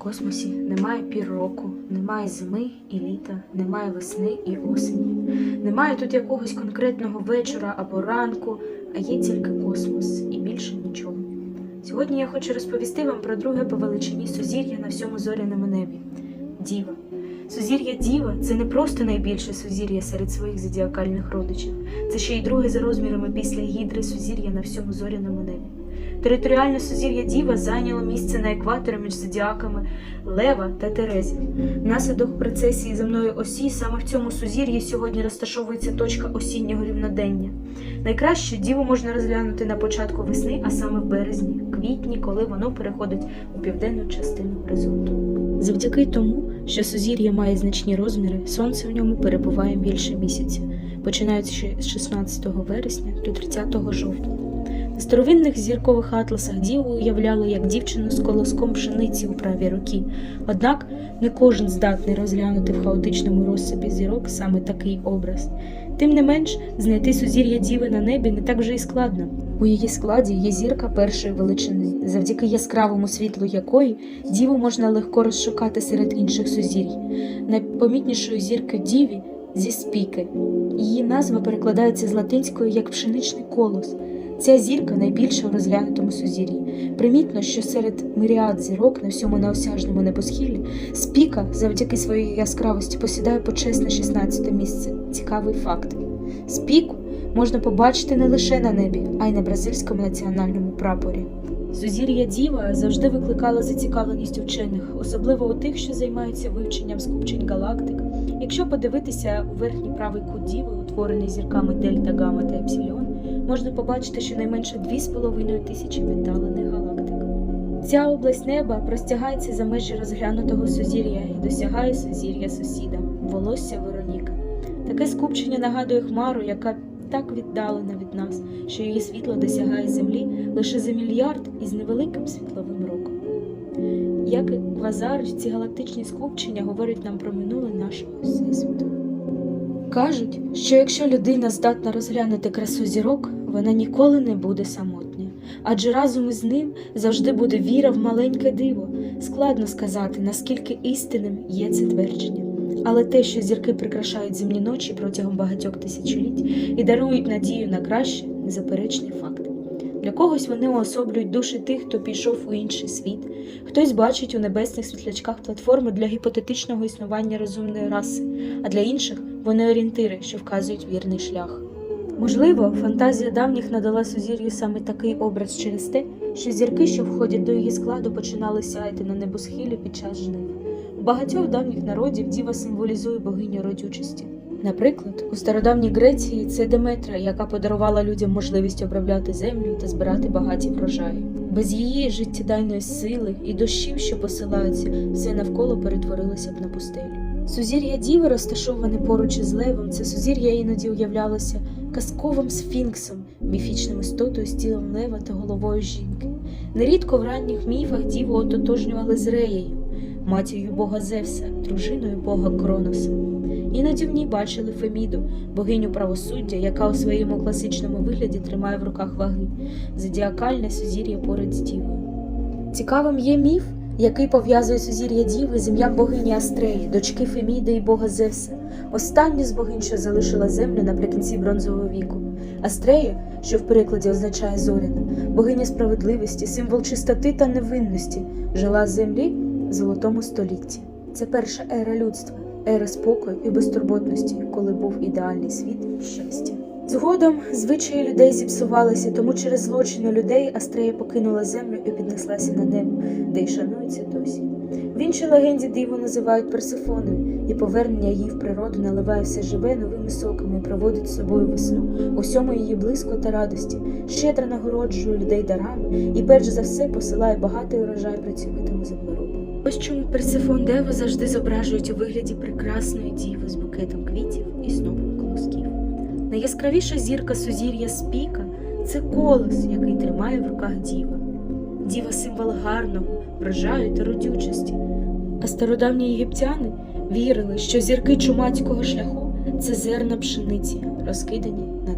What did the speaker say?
космосі немає пір року, немає зими і літа, немає весни і осені. Немає тут якогось конкретного вечора або ранку, а є тільки космос і більше нічого. Сьогодні я хочу розповісти вам про друге по величині сузір'я на всьому зоряному небі Діва. Сузір'я Діва це не просто найбільше сузір'я серед своїх зодіакальних родичів, це ще й друге за розмірами після гідри сузір'я на всьому зоряному небі. Територіальне сузір'я Діва зайняло місце на екваторі між зодіаками Лева та Терезі. Внаслідок процесії земної осі саме в цьому сузір'ї сьогодні розташовується точка осіннього рівнодення. Найкраще діву можна розглянути на початку весни, а саме в березні, квітні, коли воно переходить у південну частину горизонту. Завдяки тому, що сузір'я має значні розміри, сонце в ньому перебуває більше місяця, починаючи з 16 вересня до 30 жовтня. На старовинних зіркових атласах діву уявляли як дівчину з колоском пшениці у правій руці. Однак не кожен здатний розглянути в хаотичному розсипі зірок саме такий образ. Тим не менш, знайти сузір'я діви на небі не так вже й складно. У її складі є зірка першої величини, завдяки яскравому світлу якої діву можна легко розшукати серед інших сузір'й. Найпомітнішою зіркою діві зі спіки. Її назва перекладається з латинської як пшеничний колос. Ця зірка найбільша у розглянутому сузір'ї. Примітно, що серед миріад зірок на всьому неосяжному небосхилі спіка завдяки своїй яскравості посідає почесне 16 місце. Цікавий факт. Спіку можна побачити не лише на небі, а й на бразильському національному прапорі. Сузір'я Діва завжди викликало зацікавленість учених, особливо у тих, що займаються вивченням скупчень галактик. Якщо подивитися у верхній правий кут Діви, утворений зірками Дельта, Гамма та Епсилон, можна побачити щонайменше 2,5 тисячі віддалених галактик. Ця область неба простягається за межі розглянутого сузір'я і досягає сузір'я сусіда волосся Вероніка. Таке скупчення нагадує хмару, яка так віддалена від нас, що її світло досягає землі лише за мільярд із невеликим світловим роком. Як і квазари, ці галактичні скупчення говорять нам про минуле нашого всесвіту. Кажуть, що якщо людина здатна розглянути красу зірок, вона ніколи не буде самотня, адже разом із ним завжди буде віра в маленьке диво. Складно сказати, наскільки істинним є це твердження. Але те, що зірки прикрашають земні ночі протягом багатьох тисячоліть і дарують надію на краще, незаперечний факт. Для когось вони уособлюють душі тих, хто пішов у інший світ, хтось бачить у небесних світлячках платформи для гіпотетичного існування розумної раси, а для інших вони орієнтири, що вказують вірний шлях. Можливо, фантазія давніх надала сузір'ю саме такий образ через те, що зірки, що входять до її складу, починали сяяти на небосхилі під час жнив. У багатьох давніх народів діва символізує богиню родючості. Наприклад, у стародавній Греції це Деметра, яка подарувала людям можливість обробляти землю та збирати багаті врожаї. Без її життєдайної сили і дощів, що посилаються, все навколо перетворилося б на пустелю. Сузір'я Діви, розташоване поруч із левом, це сузір'я іноді уявлялося казковим сфінксом, міфічним істотою з тілом лева та головою жінки. Нерідко в ранніх міфах діву ототожнювали з Реєю, матір'ю бога Зевса, дружиною бога Кроноса. Іноді в ній бачили Феміду, богиню правосуддя, яка у своєму класичному вигляді тримає в руках ваги, зодіакальне сузір'я поряд з дівою. Цікавим є міф, який пов'язує сузір'я Діви з ім'ям богині Астреї, дочки Феміди і бога Зевса, останню з богинь, що залишила землю наприкінці бронзового віку. Астрея, що в перекладі означає зоряна, богиня справедливості, символ чистоти та невинності, жила землі золотому столітті. Це перша ера людства, ера спокою і безтурботності, коли був ідеальний світ щастя. Згодом звичаї людей зіпсувалися, тому через злочини людей Астрея покинула землю і піднеслася на небо, де й шанується досі. В іншій легенді диву називають Персифоною, і повернення її в природу наливає все живе новими соками і проводить з собою весну, усьому її близько та радості, щедро нагороджує людей дарами і перш за все посилає багатий урожай працьовитому землеробу. Ось чому Персифон Деву завжди зображують у вигляді прекрасної діви з букетом квітів і снопом колосків. Найяскравіша зірка сузір'я Спіка це колос, який тримає в руках діва. Діва символ гарного, врожаю та родючості. А стародавні єгиптяни вірили, що зірки чумацького шляху це зерна пшениці, розкидані на